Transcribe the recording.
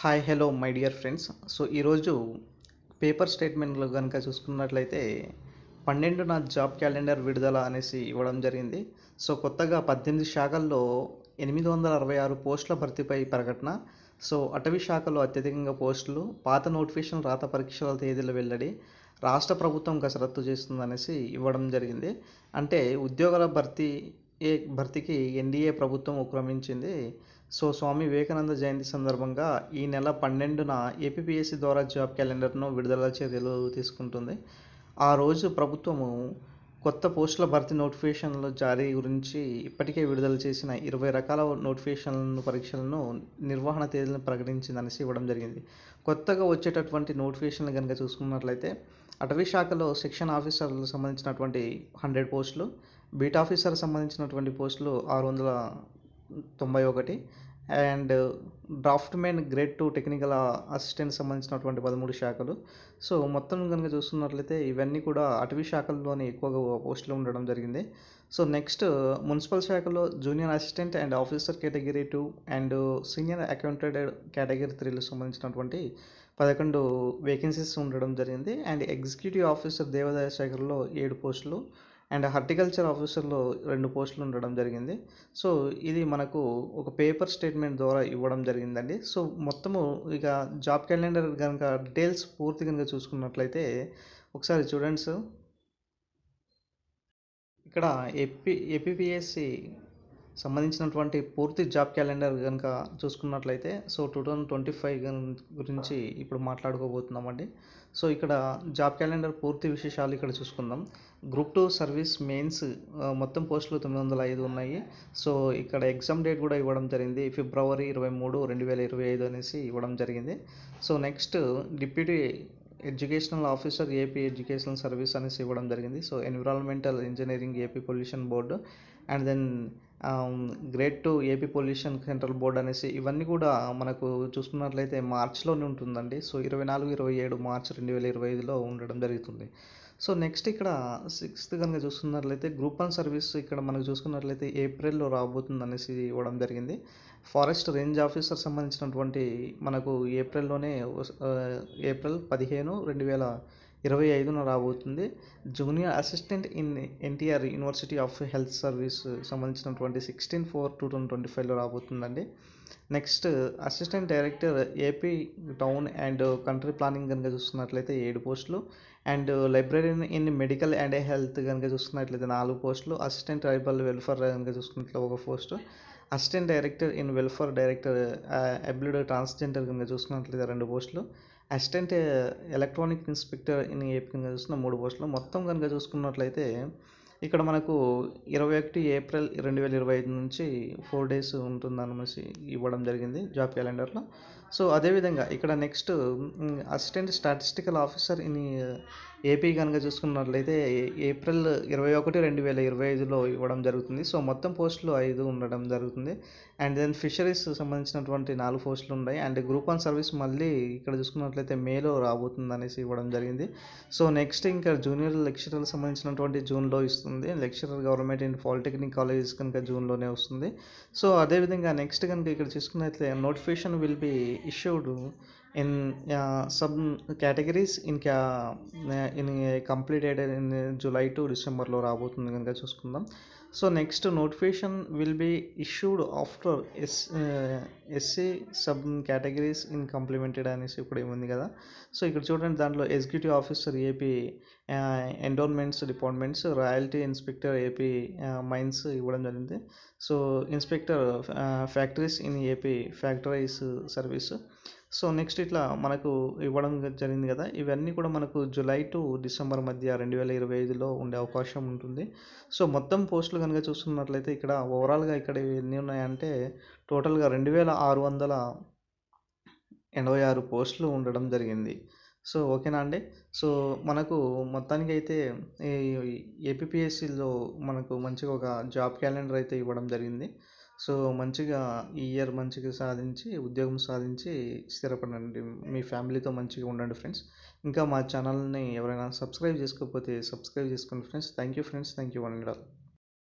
Hi hello my dear friends. So ఈరోజు paper స్టేట్మెంట్లు కనుక చూసుకున్నట్లయితే పన్నెండున జాబ్ క్యాలెండర్ విడుదల అనేసి ఇవ్వడం జరిగింది. సో కొత్తగా పద్దెనిమిది శాఖల్లో ఎనిమిది వందల అరవై ఆరు పోస్టుల భర్తీపై ప్రకటన. సో అటవీ శాఖలో అత్యధికంగా పోస్టులు పాత నోటిఫికేషన్ రాత పరీక్షల తేదీల వెల్లడి రాష్ట్ర ప్రభుత్వం కసరత్తు చేస్తుందనేసి ఇవ్వడం జరిగింది. అంటే ఉద్యోగాల భర్తీ ఏ భర్తీకి ఎన్డీఏ ప్రభుత్వం ఉపక్రమించింది సో స్వామి వివేకానంద జయంతి సందర్భంగా ఈ నెల పన్నెండున ఏపీపీఎస్సీ ద్వారా జాబ్ క్యాలెండర్ను విడుదల చర్యలు తీసుకుంటుంది. ఆ రోజు ప్రభుత్వము కొత్త పోస్టుల భర్తీ నోటిఫికేషన్ల జారీ గురించి ఇప్పటికే విడుదల చేసిన ఇరవై రకాల నోటిఫికేషన్లను పరీక్షలను నిర్వహణ తేదీలను ప్రకటించిందనేసి ఇవ్వడం జరిగింది. కొత్తగా వచ్చేటటువంటి నోటిఫికేషన్లు కనుక చూసుకున్నట్లయితే అటవీ శాఖలో సెక్షన్ ఆఫీసర్లకు సంబంధించినటువంటి హండ్రెడ్ పోస్టులు బీట్ ఆఫీసర్ సంబంధించినటువంటి పోస్టులు ఆరు వందల తొంభై ఒకటి. And draftsmen grade two technical assistant సంబంధించినటువంటి పదమూడు శాఖలు. సో మొత్తం కనుక చూస్తున్నట్లయితే ఇవన్నీ కూడా అటవీ శాఖల్లోనే ఎక్కువగా పోస్టులు ఉండడం జరిగింది. సో నెక్స్ట్ మున్సిపల్ శాఖలో junior assistant and officer category two and senior accountant category త్రీలకు సంబంధించినటువంటి పదకొండు వేకెన్సీస్ ఉండడం జరిగింది. అండ్ ఎగ్జిక్యూటివ్ ఆఫీసర్ దేవాదాయ శాఖలో ఏడు పోస్టులు అండ్ హార్టికల్చర్ ఆఫీసర్లో రెండు పోస్టులు ఉండడం జరిగింది. సో ఇది మనకు ఒక పేపర్ స్టేట్మెంట్ ద్వారా ఇవ్వడం జరిగిందండి. సో మొత్తము ఇక జాబ్ క్యాలెండర్ కనుక డీటెయిల్స్ పూర్తి కనుక చూసుకున్నట్లయితే ఒకసారి చూడండి సార్. ఇక్కడ ఏపీ ఏపీపీఎస్సి సంబంధించినటువంటి పూర్తి జాబ్ క్యాలెండర్ కనుక చూసుకున్నట్లయితే so two thousand twenty five గురించి ఇప్పుడు మాట్లాడుకోబోతున్నామండి. సో ఇక్కడ జాబ్ క్యాలెండర్ పూర్తి విశేషాలు ఇక్కడ చూసుకుందాం. గ్రూప్ టూ సర్వీస్ మెయిన్స్ మొత్తం పోస్టులు తొమ్మిది వందల ఐదు ఉన్నాయి. సో ఇక్కడ ఎగ్జామ్ డేట్ కూడా ఇవ్వడం జరిగింది. ఫిబ్రవరి ఇరవై మూడు రెండు వేల ఇరవై ఐదు అనేసి ఇవ్వడం జరిగింది. So next deputy educational officer AP educational service అనేసి ఇవ్వడం జరిగింది. So environmental engineering AP pollution board and then grade two AP pollution central board అనేసి ఇవన్నీ కూడా మనకు చూసుకున్నట్లయితే మార్చ్లోనే ఉంటుందండి. సో ఇరవై నాలుగు ఇరవై ఏడు మార్చ్ రెండు వేల ఇరవై ఐదులో ఉండడం జరుగుతుంది. సో నెక్స్ట్ ఇక్కడ సిక్స్త్ కనుక చూసుకున్నట్లయితే గ్రూప్ వన్ సర్వీస్ ఇక్కడ మనకు చూసుకున్నట్లయితే ఏప్రిల్లో రాబోతుంది అనేసి ఇవ్వడం జరిగింది. ఫారెస్ట్ రేంజ్ ఆఫీసర్ సంబంధించినటువంటి మనకు ఏప్రిల్లోనే ఏప్రిల్ పదిహేను రెండు వేల ఇరవై ఐదున రాబోతుంది. Junior assistant in NTR university of health service సంబంధించినటువంటి sixteen four two thousand twenty ఫైవ్లో రాబోతుందండి. Next assistant director AP town and country planning కనుక చూస్తున్నట్లయితే ఏడు పోస్టులు. And librarian in medical and health కనుక చూసుకున్నట్లయితే నాలుగు పోస్టులు. అసిస్టెంట్ ట్రైబల్ వెల్ఫేర్ కనుక చూసుకున్నట్లయితే ఒక post. Assistant director in welfare director abled transgender కనుక చూసుకున్నట్లయితే రెండు పోస్టులు. Assistant electronic inspector in AP కనుక చూసుకున్న మూడు పోస్టులు. మొత్తం కనుక చూసుకున్నట్లయితే ఇక్కడ మనకు ఇరవై ఒకటి ఏప్రిల్ రెండు వేల ఇరవై ఐదు నుంచి ఫోర్ డేస్ ఉంటుందనేసి ఇవ్వడం జరిగింది జాబ్ క్యాలెండర్లో. సో అదేవిధంగా ఇక్కడ next assistant statistical officer in AP కనుక చూసుకున్నట్లయితే ఏప్రిల్ ఇరవై ఒకటి రెండు వేల ఇరవై ఐదులో ఇవ్వడం జరుగుతుంది. సో మొత్తం పోస్టులు ఐదు ఉండడం జరుగుతుంది. అండ్ దెన్ ఫిషరీస్ సంబంధించినటువంటి నాలుగు పోస్టులు ఉన్నాయి. అండ్ గ్రూప్ వన్ సర్వీస్ మళ్ళీ ఇక్కడ చూసుకున్నట్లయితే మేలో రాబోతుంది అనేసి ఇవ్వడం జరిగింది. సో నెక్స్ట్ ఇంకా జూనియర్ లెక్చరర్లకు సంబంధించినటువంటి జూన్లో ఇస్తుంది lecturer government and polytechnic colleges కనుక జూన్లోనే వస్తుంది. సో అదేవిధంగా నెక్స్ట్ కనుక ఇక్కడ చూసుకున్నట్లయితే notification will be issued in sub categories in క్యా in complete in July to డిసెంబర్లో రాబోతుంది కనుక చూసుకుందాం. So next notification will be issued after S SC sub categories in complemented అనేసి ఇప్పుడు ఏముంది కదా. సో ఇక్కడ చూడండి దాంట్లో executive officer AP endowments departments royalty inspector AP mines ఇవ్వడం జరిగింది. So inspector factories in AP factories service. So next ఇట్లా మనకు ఇవ్వడం జరిగింది కదా. ఇవన్నీ కూడా మనకు జూలై టు డిసెంబర్ మధ్య రెండు వేల ఇరవై ఐదులో ఉండే అవకాశం ఉంటుంది. సో మొత్తం పోస్టులు కనుక చూసుకున్నట్లయితే ఇక్కడ ఓవరాల్గా ఇక్కడ ఎన్ని ఉన్నాయంటే టోటల్గా రెండు వేల ఆరు వందల ఎనభై ఆరు పోస్టులు ఉండడం జరిగింది. సో ఓకేనా అండి? సో మనకు మొత్తానికి అయితే ఏపీఎస్సిలో మనకు మంచిగా ఒక జాబ్ క్యాలెండర్ అయితే ఇవ్వడం జరిగింది. సో మంచిగా ఈ ఇయర్ మంచిగా సాధించి ఉద్యోగం సాధించి స్థిరపడండి. మీ ఫ్యామిలీతో మంచిగా ఉండండి ఫ్రెండ్స్. ఇంకా మా ఛానల్ని ఎవరైనా సబ్స్క్రైబ్ చేసుకోకపోతే సబ్స్క్రైబ్ చేసుకోండి friends. Thank you friends. Thank you one and all